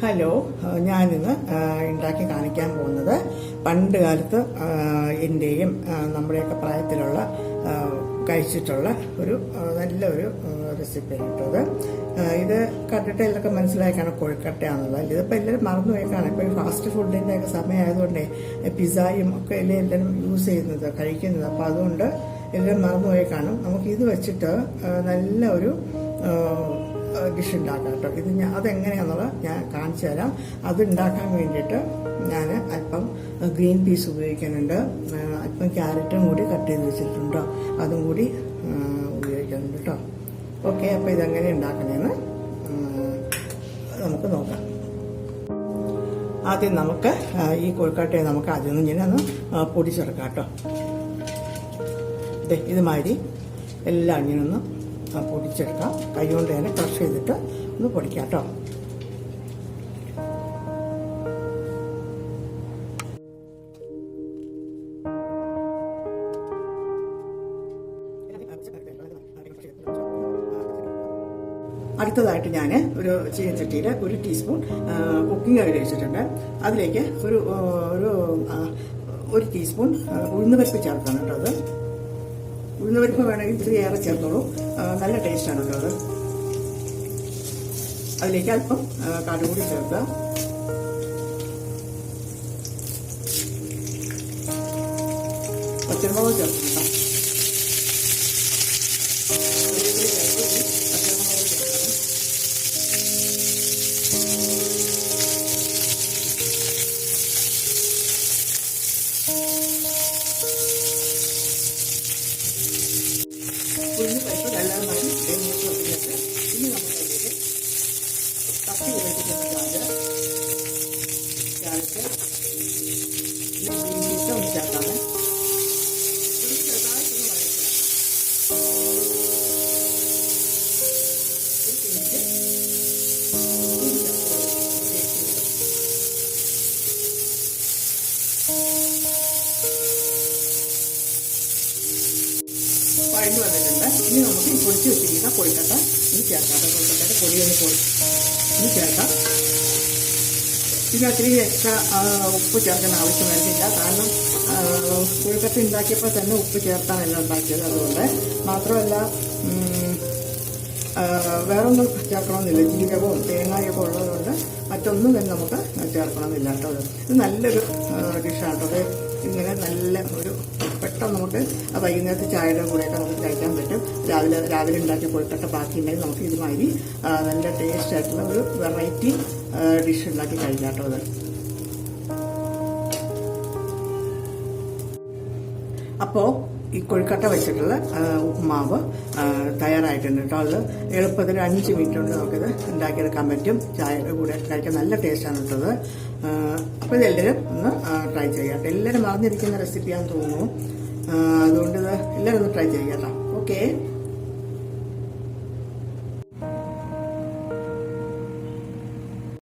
Hello ഞാനിന്ന് ഉണ്ടാക്കി കാണിക്കാൻ പോകുന്നത് പണ്ട് കാലത്ത് എന്റെയും നമ്മുടെയൊക്കെ പ്രായത്തിലുള്ള കഴിച്ചിട്ടുള്ള ഒരു നല്ലൊരു റെസിപ്പിയാണ് കേട്ടത് ഇത് കണ്ടിട്ട് എല്ലാവർക്കും മനസ്സിലാക്കാണ് കോഴിക്കട്ടയാണെന്നുള്ളത്. ഇതിപ്പോൾ എല്ലാവരും മറന്നു മറന്നുപോയേക്കാണ്. ഇപ്പോൾ ഈ ഫാസ്റ്റ് ഫുഡിന്റെ ഒക്കെ സമയമായതുകൊണ്ട് പിസ്സായും ഒക്കെ എല്ലാം എല്ലാവരും യൂസ് ചെയ്യുന്നത് കഴിക്കുന്നത്. അപ്പോൾ അതുകൊണ്ട് എല്ലാവരും മറന്നുപോയി കാണും നമുക്ക് ഇത് വെച്ചിട്ട് നല്ല ഒരു ഡിഷ് ഉണ്ടാക്കാം കേട്ടോ ഇത് ഞാൻ അതെങ്ങനെയാണെന്നുള്ളത് ഞാൻ കാണിച്ചു തരാം. അത് ഉണ്ടാക്കാൻ വേണ്ടിയിട്ട് ഞാൻ അല്പം ഗ്രീൻ പീസ് ഉപയോഗിക്കുന്നുണ്ട്. അല്പം ക്യാരറ്റും കൂടി കട്ട് ചെയ്ത് വെച്ചിട്ടുണ്ട്. അതും കൂടി ഉപയോഗിക്കുന്നുണ്ട് കേട്ടോ. ഓക്കെ അപ്പോൾ ഇതെങ്ങനെ ഉണ്ടാക്കണമെന്ന് നമുക്ക് നോക്കാം. ആദ്യം നമുക്ക് ഈ കൊഴുക്കട്ടയെ നമുക്ക് ആദ്യം ഒന്ന് ഇങ്ങനെ ഒന്ന് പൊടിച്ചെടുക്കാം കേട്ടോ. ഇതേ ഇതുമാതിരി എല്ലാം ഇങ്ങനെ ഒന്ന് പൊടിച്ചെടുക്കാം. കൈ കൊണ്ട് തന്നെ ക്രഷ് ചെയ്തിട്ട് ഒന്ന് പൊടിക്കാം കേട്ടോ അടുത്തതായിട്ട് ഞാൻ ഒരു ചീനച്ചട്ടിയിൽ ഒരു ടീസ്പൂൺ കുക്കിംഗ് ഓയിൽ വെച്ചിട്ടുണ്ട് അതിലേക്ക് ഒരു ഒരു ഒരു ടീസ്പൂൺ ഉഴുന്ന് പരിപ്പ് ചേർക്കണം അത്. ഉഴുന്ന് പരിപ്പ് വേണമെങ്കിൽ ഇത്തിരി ഏറെ ചേർത്തോളൂ. നല്ല ടേസ്റ്റാണ് കേട്ടോ അത്. അതിലേക്ക് അല്പം കടുകൂടി ചേർക്കുക. പച്ചമുളക് ചേർക്കുക. ഒരു ടേസ്റ്റ് കിട്ടും. വഴഞ്ഞു വന്നിട്ടുണ്ട്. ഇനി നമുക്ക് ഈ പൊടിച്ച് വെച്ചിരിക്കുന്ന കൊഴുക്കട്ട ഇത് ചേർക്കാം. കേട്ടോ കൊഴുക്കട്ടയുടെ പൊടി ഒന്ന് പൊടി ഇത് ചേർക്കാം. പിന്നെ ഒത്തിരി എക്സ്ട്രാ ഉപ്പ് ചേർക്കേണ്ട ആവശ്യം വരുന്നില്ല കാരണം കുഴക്കത്ത് ഉണ്ടാക്കിയപ്പോൾ തന്നെ ഉപ്പ് ചേർത്താണ് ഉണ്ടാക്കിയത്. അതുകൊണ്ട് മാത്രമല്ല വേറൊന്നും ചേർക്കണമെന്നില്ല. ജീരകവും തേങ്ങയൊക്കെ ഉള്ളതുകൊണ്ട് മറ്റൊന്നും തന്നെ നമുക്ക് ചേർക്കണമെന്നില്ല കേട്ടോ. ഇത് നല്ലൊരു ഡിഷാണ് കേട്ടോ ഇങ്ങനെ നല്ല ഒരു പെട്ടെന്ന് നമുക്ക് വൈകുന്നേരത്തെ ചായയുടെ കൂടെയൊക്കെ നമുക്ക് കഴിക്കാൻ പറ്റും. രാവിലെ രാവിലെ ഉണ്ടാക്കിയ കൊഴുക്കട്ട ബാക്കിയുണ്ടെങ്കിൽ നമുക്ക് ഇതുമാതിരി നല്ല ടേസ്റ്റ് ആയിട്ടുള്ള ഒരു വെറൈറ്റി ഡിഷ് ഉണ്ടാക്കി കഴിക്കാം കേട്ടോ അത്. അപ്പോൾ ഈ കൊഴുക്കട്ട വെച്ചിട്ടുള്ള ഉപ്പുമാവ് തയ്യാറായിട്ടുണ്ട് കേട്ടോ. അത് എളുപ്പത്തിൽ അഞ്ച് മിനിറ്റ് കൊണ്ട് നമുക്കിത് ഉണ്ടാക്കിയെടുക്കാൻ പറ്റും. ചായയുടെ കൂടെ കഴിക്കാൻ നല്ല ടേസ്റ്റാണ് ഇട്ടത് അപ്പോൾ ഇതെല്ലാവരും ഒന്ന് ട്രൈ ചെയ്യാം എല്ലാവരും അറിഞ്ഞിരിക്കുന്ന റെസിപ്പിയാണെന്ന് തോന്നുന്നു. അതുകൊണ്ട് ഇത് എല്ലാവരും ഒന്ന് ട്രൈ ചെയ്യാം കേട്ടോ. ഓക്കെ.